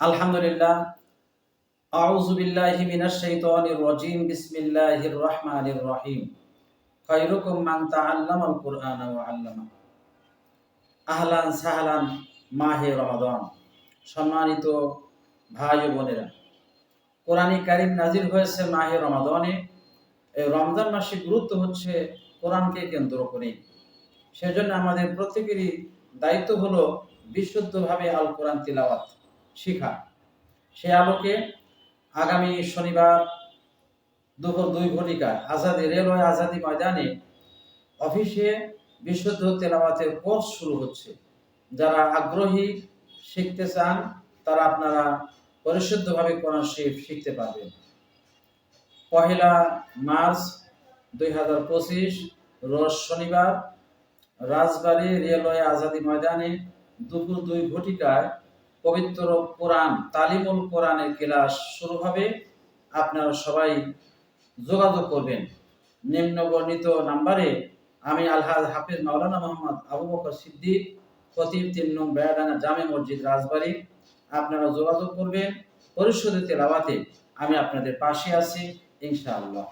আলহামদুলিল্লাহ। রাজিম। বিসমিল্লাহির রহমানির রহিম। খায়রুকুম মান তাআল্লামাল কুরআনা ওয়া আল্লামা। আহলান সাহলান মাহে রমাদান। সম্মানিত ভাই ও বোনেরা, কোরআনী কারিম নাজির হয়েছে মাহে রমাদানে। এই রমজান মাসে গুরুত্ব হচ্ছে কোরআনকে কেন্দ্র করে। সেজন্য আমাদের প্রত্যেকেরই দায়িত্ব হলো বিশুদ্ধভাবে আল কোরআন তিলাওয়াত। শিখা। সে আলোকে আগামী শনিবার দুপুর দুই ঘটিকা আজাদি রেলওয়ে আজাদি ময়দানে অফিসে বিশুদ্ধ তেলাওয়াতের কোর্স শুরু হচ্ছে। যারা আগ্রহী শিখতে চান, তারা আপনারা পরিশুদ্ধভাবে কোরআন শরীফ শিখতে পারবেন। পহেলা মার্চ দুই হাজার পঁচিশ, রোজ শনিবার রাজবাড়ী রেলওয়ে আজাদি ময়দানে দুপুর দুই ঘটিকায় পবিত্র কোরআন, তালিমুল কোরআনের ক্লাস শুরু হবে। আপনারা সবাই যোগাযোগ করবেন। নিম্ন বর্ণিত নাম্বারে আমি আলহাজ হাফিজ মাওলানা মোহাম্মদ আবু বকর সিদ্দিক, খতিব তিন নং বেড়াডাঙ্গা জামে মসজিদ, রাজবাড়ী। আপনারা যোগাযোগ করবেন। পরিশোধিত তেলাওয়াতে আমি আপনাদের পাশে আছি, ইনশাআল্লাহ।